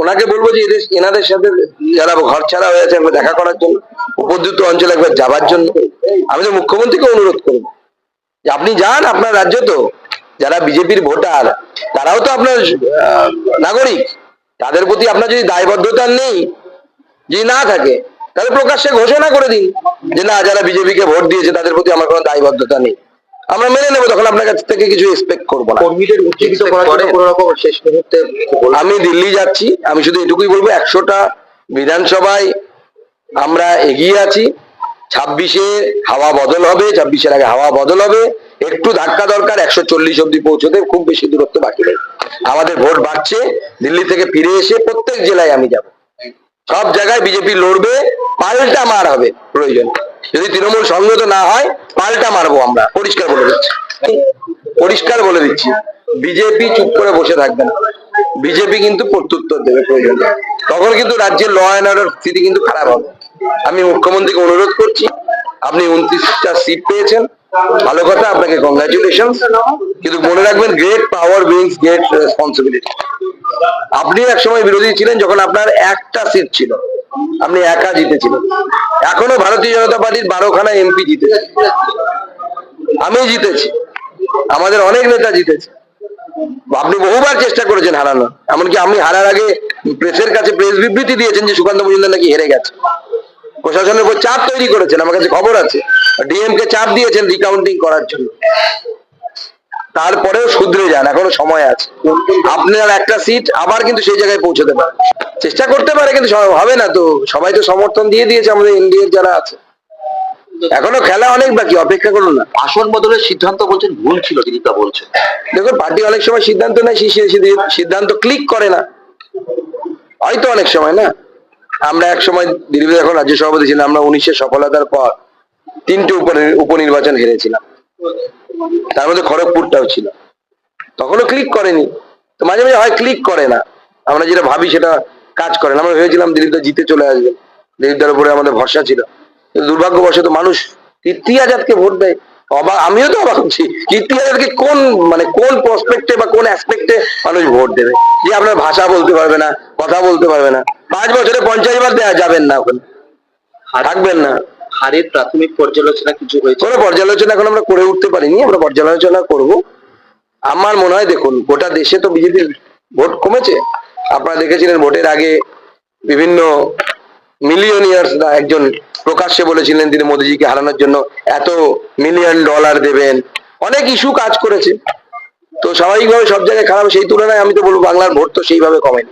ওনাকে বলব যে এদের এনাদের সাথে যারা ঘর ছাড়া হয়ে আছে দেখা করার জন্য, উপদ্রুত অঞ্চলে একবার যাবার জন্য আমি তো মুখ্যমন্ত্রীকে অনুরোধ করব। যে আপনি যান আপনার রাজ্য তো, যারা বিজেপির ভোটার, তারাও তো আপনার নাগরিক। তাদের প্রতি আপনার যদি দায়বদ্ধতা নেই, যদি না থাকে, তাহলে প্রকাশ্যে ঘোষণা করে দিন যে না, যারা বিজেপিকে ভোট দিয়েছে, তাদের প্রতি আমার কোনো দায়বদ্ধতা নেই। আমরা মেনে নেব তখন আপনার কাছ থেকে কিছু এক্সপেক্ট করব না। কর্মীদের Expect করার জন্য কোনো রকম শেষ মুহূর্তে আমি দিল্লি যাচ্ছি আমি শুধু এটুকুই বলব একশোটা বিধানসভায় আমরা এগিয়ে আছি। ছাব্বিশে হাওয়া বদল হবে ছাব্বিশের আগে হাওয়া বদল হবে। একটু ধাক্কা দরকার একশো চল্লিশ অব্দি পৌঁছতে খুব বেশি দূরত্ব বাকি নেই। আমাদের ভোট বাড়ছে দিল্লি থেকে ফিরে এসে প্রত্যেক জেলায় আমি যাব। সব জায়গায় বিজেপি লড়বে পাল্টা মার হবে প্রয়োজন। যদি তৃণমূল সংগত না হয়, পাল্টা মারবো আমরা। পরিষ্কার বলে দিচ্ছি। পরিষ্কার বলে দিচ্ছি। বিজেপি চুপ করে বসে থাকবে না। বিজেপি কিন্তু প্রত্যুত্তর দেবে প্রয়োজন। তখন কিন্তু রাজ্যের ল অ্যান্ড অর্ডার স্থিতি কিন্তু খারাপ হবে। আমি মুখ্যমন্ত্রীকে অনুরোধ করছি, আপনি উনত্রিশটা সিট পেয়েছেন। ভালো কথা, আপনাকে কংগ্রাচুলেশন কিন্তু মনে রাখবেন great power brings great responsibility আপনি এক সময় বিরোধী ছিলেন, যখন আপনার একটা সিট ছিল। আপনি একা জিতেছিলেন। এখনও ভারতীয় জনতা পার্টির বারোখানা এমপি জিতেছে। আমি জিতেছি। আমাদের অনেক নেতা জিতেছে। আপনি বহুবার চেষ্টা করেছেন হারানোর। এমনকি আমি হারার আগে প্রেসের কাছে প্রেস বিবৃতি দিয়েছেন যে সুকান্ত মজুমদার নাকি হেরে গেছে। প্রশাসনের উপর চাপ তৈরি করেছেন, আমার কাছে খবর আছে। ডিএম কে চাপ দিয়েছেন রিকাউন্টিং করার জন্য। তারপরেও শুধরে যান, এখনও সময় আছে। আপনার একটা সিট আবার কিন্তু সেই জায়গায় পৌঁছতে পারে চেষ্টা করতে পারে কিন্তু হবে না তো। সবাই তো সমর্থন দিয়ে দিয়েছে আমাদের ইন্ডিয়ার যারা আছে। এখনও খেলা অনেক বাকি অপেক্ষা করুন না। আসন বদলের সিদ্ধান্ত বলছেন ভুল ছিল তিনি তা বলছেন দেখুন পার্টি অনেক সময় সিদ্ধান্ত নেয় সিদ্ধান্ত ক্লিক করে না। হয়তো অনেক সময় না? আমরা এক সময় দিল্লিতে যখন রাজ্য সভাপতি ছিলাম আমরা উনিশের সফলতার পর তিনটে উপ উপনির্বাচন হেরেছিলাম। তার মধ্যে খড়গপুরটাও ছিল। তখনও ক্লিক করেনি। তো মাঝে মাঝে হয় ক্লিক করে না। আমরা যেটা ভাবি সেটা কাজ করেন। আমরা ভেবেছিলাম দিলীপদা জিতে চলে আসবে। দিলীপদার উপরে আমাদের ভরসা ছিল। কিন্তু দুর্ভাগ্যবশত মানুষ কীর্তি আজাদকে ভোট দেয়। অবাক আমিও তো অবাক হচ্ছি। কীর্তি আজাদকে কোন মানে কোন প্রসপেক্টে বা কোন অ্যাসপেক্টে মানুষ ভোট দেবে? যে আপনার ভাষা বলতে পারবে না কথা বলতে পারবে না। পাঁচ বছরে পঞ্চাশ বার দেওয়া যাবেন না ওখানে থাকবেন না। হারের প্রাথমিক পর্যালোচনা কিছু হয়েছে? কোনো পর্যালোচনা এখন আমরা করে উঠতে পারিনি। আমরা পর্যালোচনা করব। আমার মনে হয় দেখুন গোটা দেশে তো বিজেপির ভোট কমেছে। আপনারা দেখেছিলেন ভোটের আগে বিভিন্ন মিলিয়নিয়ার্স একজন প্রকাশ্যে বলেছিলেন তিনি মোদিজিকে হারানোর জন্য, এত মিলিয়ন ডলার দেবেন। অনেক ইস্যু কাজ করেছে। তো স্বাভাবিকভাবে সব জায়গায় খারাপ, সেই তুলনায় আমি তো বলব বাংলার ভোট তো সেইভাবে কমেনি।